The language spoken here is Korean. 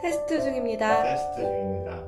테스트 중입니다. 테스트 중입니다.